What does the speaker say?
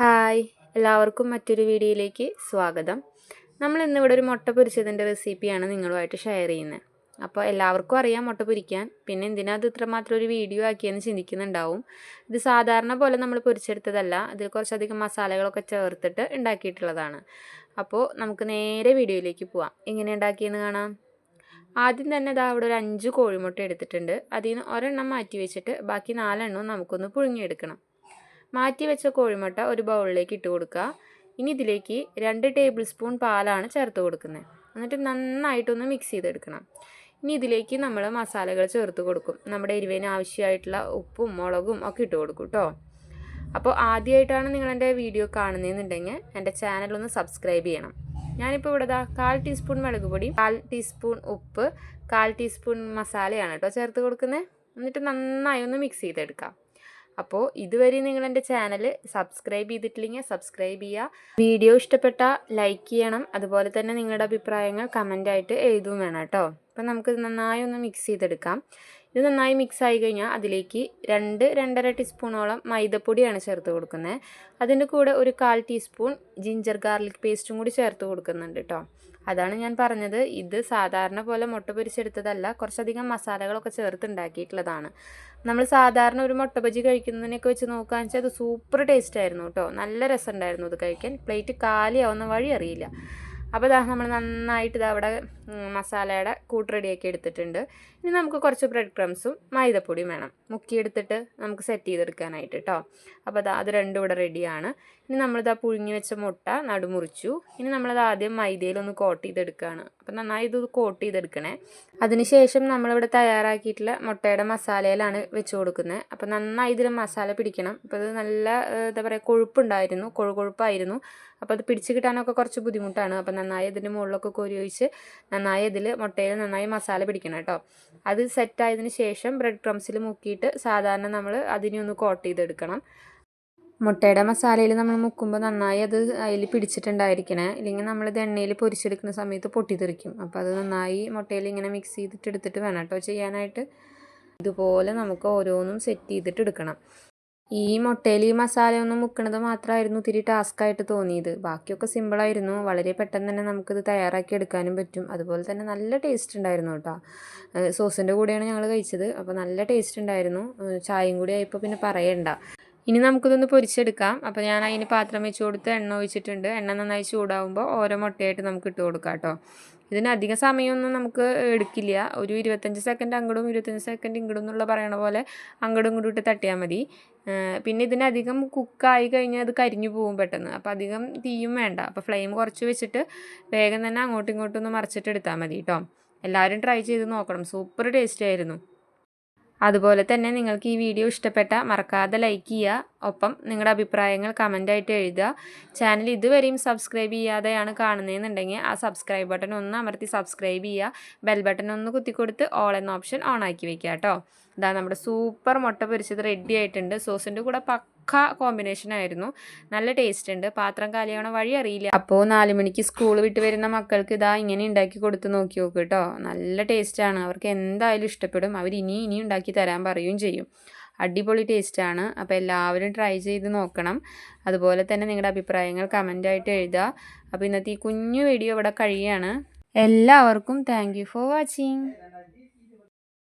Hi എല്ലാവർക്കും മറ്റൊരു വീഡിയോയിലേക്ക് സ്വാഗതം. നമ്മൾ ഇന്നിവിടെ ഒരു മുട്ട പൊരിച്ചതിന്റെ റെസിപ്പിയാണ് നിങ്ങളുമായിട്ട് ഷെയർ ചെയ്യുന്നത്. അപ്പോൾ എല്ലാവർക്കും അറിയാം മുട്ട പൊരിക്കാൻ. പിന്നെ എന്തിനാ അത് ഇത്രമാത്രം ഒരു വീഡിയോ ആക്കിയെന്ന് ചിന്തിക്കുന്നുണ്ടാവും. ഇത് സാധാരണ പോലെ നമ്മൾ പൊരിച്ചെടുത്തതല്ല. അതിൽ കുറച്ചധികം മസാലകളൊക്കെ ചേർത്തിട്ട് ഉണ്ടാക്കിയിട്ടുള്ളതാണ്. അപ്പോൾ നമുക്ക് നേരെ വീഡിയോയിലേക്ക് പോവാം. എങ്ങനെ ഉണ്ടാക്കിയെന്ന് കാണാം. ആദ്യം തന്നെ ഇതാ അവിടെ ഒരു അഞ്ച് കോഴിമുട്ട എടുത്തിട്ടുണ്ട്. അതിൽ നിന്ന് ഒരെണ്ണം മാറ്റി വെച്ചിട്ട് ബാക്കി നാലെണ്ണവും നമുക്കൊന്ന് പുഴുങ്ങിയെടുക്കണം. മാറ്റി വെച്ച കോഴിമുട്ട ഒരു ബൗളിലേക്ക് ഇട്ട് കൊടുക്കുക. ഇനി ഇതിലേക്ക് രണ്ട് ടേബിൾ സ്പൂൺ പാലാണ് ചേർത്ത് കൊടുക്കുന്നത്. എന്നിട്ട് നന്നായിട്ടൊന്ന് മിക്സ് ചെയ്തെടുക്കണം. ഇനി ഇതിലേക്ക് നമ്മൾ മസാലകൾ ചേർത്ത് കൊടുക്കും. നമ്മുടെ എരിവിന് ആവശ്യമായിട്ടുള്ള ഉപ്പും മുളകും ഒക്കെ ഇട്ട് കൊടുക്കും കേട്ടോ അപ്പോൾ ആദ്യമായിട്ടാണ് നിങ്ങൾ എന്റെ വീഡിയോ കാണുന്നതെന്നുണ്ടെങ്കിൽ എന്റെ ചാനൽ ഒന്ന് സബ്സ്ക്രൈബ് ചെയ്യണം. ഞാനിപ്പോൾ ഇവിടെ കാൽ ടീസ്പൂൺ മുളക് പൊടി കാൽ ടീസ്പൂൺ ഉപ്പ് കാൽ ടീസ്പൂൺ മസാലയാണ് കേട്ടോ ചേർത്ത് കൊടുക്കുന്നത്. എന്നിട്ട് നന്നായി ഒന്ന് മിക്സ് ചെയ്തെടുക്കാം. അപ്പോൾ ഇതുവരെ നിങ്ങൾ എന്റെ ചാനൽ സബ്സ്ക്രൈബ് ചെയ്തിട്ടില്ലെങ്കിൽ സബ്സ്ക്രൈബ് ചെയ്യുക. വീഡിയോ ഇഷ്ടപ്പെട്ട ലൈക്ക് ചെയ്യണം. അതുപോലെ തന്നെ നിങ്ങളുടെ അഭിപ്രായങ്ങൾ കമന്റായിട്ട് എഴുതും വേണം കേട്ടോ. അപ്പം നമുക്ക് നന്നായി ഒന്ന് മിക്സ് ചെയ്തെടുക്കാം. ഇത് നന്നായി മിക്സ് ആയി കഴിഞ്ഞാൽ അതിലേക്ക് രണ്ട് രണ്ടര ടീസ്പൂണോളം മൈദപ്പൊടിയാണ് ചേർത്ത് കൊടുക്കുന്നത്. അതിന്റെ കൂടെ ഒരു കാൽ ടീസ്പൂൺ ജിഞ്ചർ ഗാർലിക് പേസ്റ്റും കൂടി ചേർത്ത് കൊടുക്കുന്നുണ്ട് കേട്ടോ. അതാണ് ഞാൻ പറഞ്ഞത്. ഇത് സാധാരണ പോലെ മുട്ട പൊരിച്ചെടുത്തതല്ല കുറച്ചധികം മസാലകളൊക്കെ ചേർത്തുണ്ടാക്കിയിട്ടുള്ളതാണ്. നമ്മൾ സാധാരണ ഒരു മുട്ട ബജി കഴിക്കുന്നതിനൊക്കെ വെച്ച് നോക്കുകയെന്ന് വെച്ചാൽ അത് സൂപ്പർ ടേസ്റ്റ് ആയിരുന്നു കേട്ടോ. നല്ല രസമുണ്ടായിരുന്നു അത് കഴിക്കാൻ. പ്ലേറ്റ് കാലിയാവുന്ന വഴി അറിയില്ല. അപ്പോൾ ഇതാ നമ്മൾ നന്നായിട്ട് ഇത് അവിടെ മസാലയുടെ കൂട്ട് റെഡിയാക്കി എടുത്തിട്ടുണ്ട്. ഇനി നമുക്ക് കുറച്ച് ബ്രെഡ് ക്രംസും മൈദപ്പൊടിയും വേണം. മുക്കിയെടുത്തിട്ട് നമുക്ക് സെറ്റ് ചെയ്തെടുക്കാനായിട്ട് കേട്ടോ അപ്പോൾ അത് അത് രണ്ടും ഇവിടെ റെഡിയാണ് ഇനി നമ്മളിതാ പുഴുങ്ങി വെച്ച മുട്ട നടുമുറിച്ചു. ഇനി നമ്മളത് ആദ്യം മൈദയിലൊന്ന് കോട്ട് ചെയ്തെടുക്കുകയാണ് അപ്പം നന്നായി ഇത് കോട്ട് ചെയ്തെടുക്കണേ. അതിനുശേഷം നമ്മളിവിടെ തയ്യാറാക്കിയിട്ടുള്ള മുട്ടയുടെ മസാലയിലാണ് വെച്ച് കൊടുക്കുന്നത്. അപ്പം നന്നായി ഇതിൽ മസാല പിടിക്കണം. അപ്പോൾ ഇത് നല്ല എന്താ പറയുക കൊഴുപ്പുണ്ടായിരുന്നു. കൊഴുകൊഴുപ്പായിരുന്നു. അപ്പോൾ അത് പിടിച്ച് കിട്ടാനൊക്കെ കുറച്ച് ബുദ്ധിമുട്ടാണ്. അപ്പം നന്നായി ഇതിന്റെ മുകളിലൊക്കെ കോരി ഒഴിച്ച് നന്നായി ഇതിൽ മുട്ടയിൽ നന്നായി മസാല പിടിക്കണം കേട്ടോ. അത് സെറ്റായതിന് ശേഷം ബ്രെഡ് ക്രംസിൽ മുക്കിയിട്ട് സാധാരണ നമ്മൾ അതിനെ ഒന്ന് കോട്ട് ചെയ്തെടുക്കണം. മുട്ടയുടെ മസാലയിൽ നമ്മൾ മുക്കുമ്പോൾ നന്നായി അത് അതിൽ പിടിച്ചിട്ടുണ്ടായിരിക്കണേ. ഇല്ലെങ്കിൽ നമ്മളിത് എണ്ണയിൽ പൊരിച്ചെടുക്കുന്ന സമയത്ത് പൊട്ടിത്തെറിക്കും. അപ്പോൾ അത് നന്നായി മുട്ടയിൽ ഇങ്ങനെ മിക്സ് ചെയ്തിട്ട് എടുത്തിട്ട് വേണം കേട്ടോ ചെയ്യാനായിട്ട്. ഇതുപോലെ നമുക്ക് ഓരോന്നും സെറ്റ് ചെയ്തിട്ട് എടുക്കണം. ഈ മുട്ടയിൽ ഈ മസാലയൊന്നും മുക്കണത് മാത്രമായിരുന്നു ഇത്തിരി ടാസ്ക്കായിട്ട് തോന്നിയത്. ബാക്കിയൊക്കെ സിമ്പിളായിരുന്നു. വളരെ പെട്ടെന്ന് തന്നെ നമുക്കിത് തയ്യാറാക്കി എടുക്കാനും പറ്റും. അതുപോലെ തന്നെ നല്ല ടേസ്റ്റ് ഉണ്ടായിരുന്നു കേട്ടോ. സോസിന്റെ കൂടെയാണ് ഞങ്ങൾ കഴിച്ചത്. അപ്പോൾ നല്ല ടേസ്റ്റ് ഉണ്ടായിരുന്നു. ചായയും കൂടി ആയപ്പോൾ പിന്നെ പറയണ്ട. ഇനി നമുക്കിതൊന്ന് പൊരിച്ചെടുക്കാം. അപ്പോൾ ഞാൻ അതിന് പാത്രം വെച്ച് കൊടുത്ത് എണ്ണ ഒഴിച്ചിട്ടുണ്ട്. എണ്ണ നന്നായി ചൂടാവുമ്പോൾ ഓരോ മുട്ടയായിട്ട് നമുക്ക് ഇട്ട് കൊടുക്കാം കേട്ടോ ഇതിന് അധിക സമയമൊന്നും നമുക്ക് എടുക്കില്ല. ഒരു ഇരുപത്തഞ്ച് സെക്കൻഡ് അങ്ങോട്ടും ഇരുപത്തഞ്ച് സെക്കൻഡ് ഇങ്ങോട്ടും എന്നുള്ള പറയണ പോലെ അങ്ങോട്ടും ഇങ്ങോട്ടും ഇട്ട് തട്ടിയാൽ മതി. പിന്നെ ഇതിനധികം കുക്കായി കഴിഞ്ഞാൽ അത് കരിഞ്ഞു പോകും പെട്ടെന്ന്. അപ്പോൾ അധികം തീയും വേണ്ട. അപ്പോൾ ഫ്ലെയിം കുറച്ച് വെച്ചിട്ട് വേഗം തന്നെ അങ്ങോട്ടും ഇങ്ങോട്ടും ഒന്ന് മറിച്ചിട്ട് എടുത്താൽ മതി കേട്ടോ എല്ലാവരും ട്രൈ ചെയ്ത് നോക്കണം. സൂപ്പർ ടേസ്റ്റ് ആയിരുന്നു. അതുപോലെ തന്നെ നിങ്ങൾക്ക് ഈ വീഡിയോ ഇഷ്ടപ്പെട്ട മറക്കാതെ ലൈക്ക് ചെയ്യുക. ഒപ്പം നിങ്ങളുടെ അഭിപ്രായങ്ങൾ കമന്റായിട്ട് എഴുതുക. ചാനൽ ഇതുവരെയും സബ്സ്ക്രൈബ് ചെയ്യാതെയാണ് കാണുന്നതെന്നുണ്ടെങ്കിൽ ആ സബ്സ്ക്രൈബ് ബട്ടൺ ഒന്ന് അമർത്തി സബ്സ്ക്രൈബ് ചെയ്യുക. ബെൽ ബട്ടൺ ഒന്ന് കുത്തിക്കൊടുത്ത് ഓൾ എന്ന ഓപ്ഷൻ ഓൺ ആക്കി വെക്കുക കേട്ടോ. ഇതാ നമ്മുടെ സൂപ്പർ മുട്ട പൊരിച്ചത് റെഡി ആയിട്ടുണ്ട്. സോസിന്റെ കൂടെ പക്ക കോമ്പിനേഷൻ ആയിരുന്നു. നല്ല ടേസ്റ്റ് ഉണ്ട്. പാത്രം കാലിയാവണ വഴി അറിയില്ല. അപ്പോൾ നാല് മണിക്ക് സ്കൂൾ വിട്ട് വരുന്ന മക്കൾക്ക് ഇതാ ഇങ്ങനെ ഉണ്ടാക്കി കൊടുത്ത് നോക്കി നോക്ക് കേട്ടോ നല്ല ടേസ്റ്റാണ് അവർക്ക് എന്തായാലും ഇഷ്ടപ്പെടും. അവർ ഇനി ഇനി ഉണ്ടാക്കി തരാൻ പറയുകയും ചെയ്യും. അടിപൊളി ടേസ്റ്റ് ആണ്. അപ്പോൾ എല്ലാവരും ട്രൈ ചെയ്ത് നോക്കണം. അതുപോലെ തന്നെ നിങ്ങളുടെ അഭിപ്രായങ്ങൾ കമന്റായിട്ട് എഴുതുക. അപ്പോൾ ഇന്നത്തെ ഈ കുഞ്ഞു വീഡിയോ ഇവിടെ കഴിയാണ്. എല്ലാവർക്കും താങ്ക് ഫോർ വാച്ചിങ്